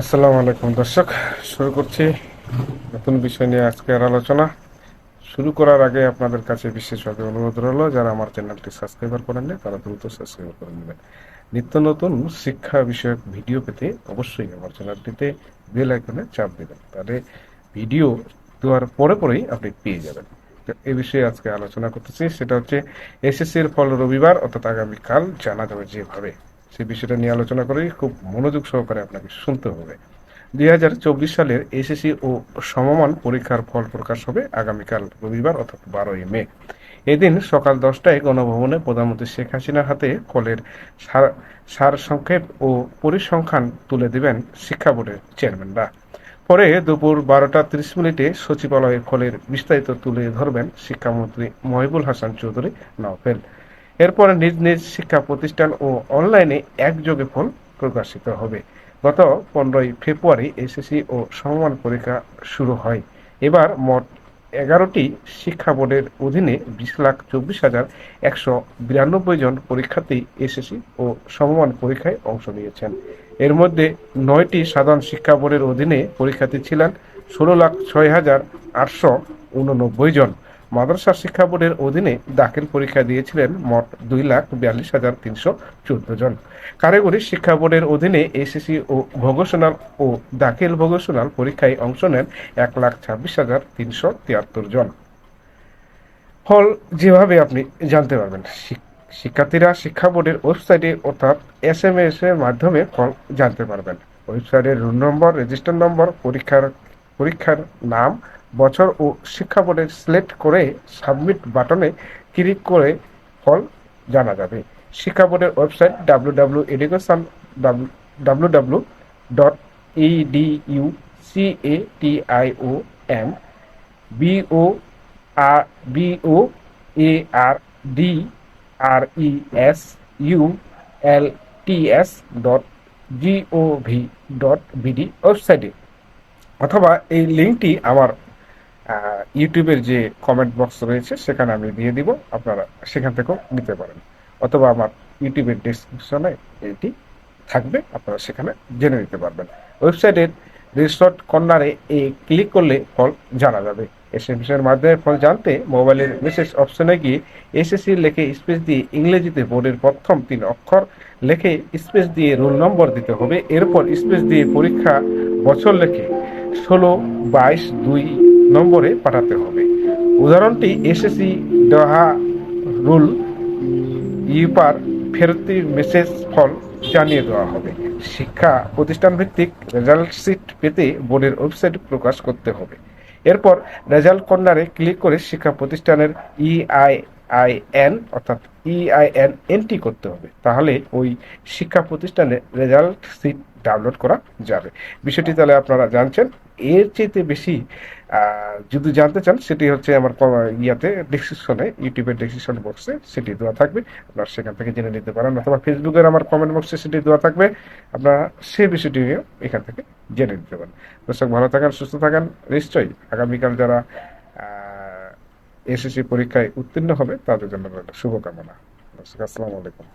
আসসালামু আলাইকুম দর্শক, শুরু করছি নতুন বিষয় নিয়ে আজকের আলোচনা। শুরু করার আগে আপনাদের কাছে বিশেষভাবে অনুরোধ রইল, যারা আমার চ্যানেলটি সাবস্ক্রাইবার করেননি তারা দ্রুত সাবস্ক্রাইব করে নেবেন। নিত্য নতুন শিক্ষা বিষয়ক ভিডিও পেতে অবশ্যই আমার চ্যানেলটিতে বেল আইকনে চাপ দেবেন। তাহলে ভিডিও দেওয়ার পরে পরেই আপনি পেয়ে যাবেন। এই বিষয়ে আজকে আলোচনা করতেছি, সেটা হচ্ছে এসএসসির ফল রবিবার, অর্থাৎ আগামীকাল জানা যাবে যেভাবে। সেই বিষয়টা নিয়ে আলোচনা করেই খুব মনোযোগ সহকারে আপনাকে শুনতে হবে। দুই হাজার চব্বিশ সালের এসএসসি ও সমমান পরীক্ষার ফল প্রকাশ হবে আগামীকাল রবিবার অর্থাৎ বারোই মে। এদিন সকাল দশটায় গণভবনে প্রধানমন্ত্রী শেখ হাসিনার হাতে ফলের সার- সারসংক্ষেপ ও পরিসংখ্যান তুলে দেবেন শিক্ষা বোর্ডের চেয়ারম্যানরা। পরে দুপুর বারোটা ত্রিশ মিনিটে সচিবালয়ে ফলের বিস্তারিত তুলে ধরবেন শিক্ষামন্ত্রী মহিবুল হাসান চৌধুরী নওফেল। এরপর নিজ নিজ শিক্ষা প্রতিষ্ঠান ও অনলাইনে একযোগে ফল প্রকাশিত হবে। গত পনেরোই ফেব্রুয়ারি এসএসসি ও সমমান পরীক্ষা শুরু হয়। এবার মোট এগারোটি শিক্ষা বোর্ডের অধীনে বিশ লাখ চব্বিশ হাজার একশো বিরানব্বই জন পরীক্ষার্থী এসএসসি ও সমমান পরীক্ষায় অংশ নিয়েছেন। এর মধ্যে নয়টি সাধারণ শিক্ষা বোর্ডের অধীনে পরীক্ষার্থী ছিলেন ষোলো লাখ ছয় হাজার আটশো উননব্বই জন। মাদ্রাসা শিক্ষা বোর্ডের অধীনে দাখিল পরীক্ষা দিয়েছিলেন মোট দুই লাখ বিয়াল্লিশ হাজার তিনশো চোদ্দ জন। কারিগরি শিক্ষা বোর্ডের অধীনে এসএসসি ও ভোকেশনাল ও দাখিল ভোকেশনাল পরীক্ষায় অংশ নেন এক লাখ ছাব্বিশ হাজার তিনশো তিয়াত্তর জন। ফল যেভাবে আপনি জানতে পারবেন শিক্ষার্থীরা শিক্ষা বোর্ডের ওয়েবসাইটে অর্থাৎ এস এম এস এর মাধ্যমে ফল জানতে পারবেন। ওয়েবসাইটের রুল নম্বর, রেজিস্টার নম্বর, পরীক্ষার পরীক্ষার নাম বছর ও শিক্ষা বোর্ডের সিলেক্ট করে সাবমিট বাটনে ক্লিক করে ফল জানা যাবে শিক্ষা বোর্ডের website W W education W W dot EDU O M BO R BO A R D R E S U L T S dot GOV dot BD ওয়েবসাইটে অথবা এই লিঙ্কটি আমার ইউটিউবের যে কমেন্ট বক্স রয়েছে, সেখানে আমি দিয়ে দিব। আপনারা সেখান থেকেও নিতে পারেন। অথবা আমার ইউটিউবের ডিসক্রিপশনে এটি থাকবে, আপনারা সেখানে জেনে নিতে পারবেন। ওয়েবসাইটের রিসর্ট কর্নারে এ ক্লিক করলে ফল জানা যাবে। এসএমএস এর মাধ্যমে ফল জানতে মোবাইলের মেসেজ অপশনে গিয়ে এসএসসি লেখে স্পেস দিয়ে ইংরেজিতে বোর্ডের প্রথম তিন অক্ষর লেখে স্পেস দিয়ে রোল নম্বর দিতে হবে। এরপর স্পেস দিয়ে পরীক্ষা বছর লেখে ষোলো, বাইশ, দুই নম্বরে পাঠাতে হবে। উদাহরণটি এসএসসি দহা রুল ইউপার ফেরতির মেসেজ ফল জানিয়ে দেওয়া হবে। শিক্ষা প্রতিষ্ঠান ভিত্তিক রেজাল্ট শিট পেতে বোর্ডের ওয়েবসাইট প্রকাশ করতে হবে। এরপর রেজাল্ট কর্নারে ক্লিক করে শিক্ষা প্রতিষ্ঠানের ইআই এন অর্থাৎ ইআইএন এন্ট্রি করতে হবে। তাহলে ওই শিক্ষা প্রতিষ্ঠানের রেজাল্ট শিট ডাউনলোড করা যাবে। বিষয়টি তাহলে আপনারা জানছেন। এর চেয়ে বেশি যদি জানতে চান, সেটি হচ্ছে আমার ইয়াতে ডিসক্রিপশনে ইউটিউবের ডিসক্রিপশন বক্সে সেটি দেওয়া থাকবে। আপনারা সেখান থেকে জেনে নিতে পারেন অথবা ফেসবুকের আমার কমেন্ট বক্সে সেটি দেওয়া থাকবে। আপনারা সেই বিষয়টি এখান থেকে জেনে নিতে পারেন। দর্শক, ভালো থাকেন, সুস্থ থাকেন। নিশ্চয়ই আগামীকাল যারা এসএসসি পরীক্ষায় উত্তীর্ণ হবে, তাদের জন্য শুভকামনা। দর্শক, আসসালামু আলাইকুম।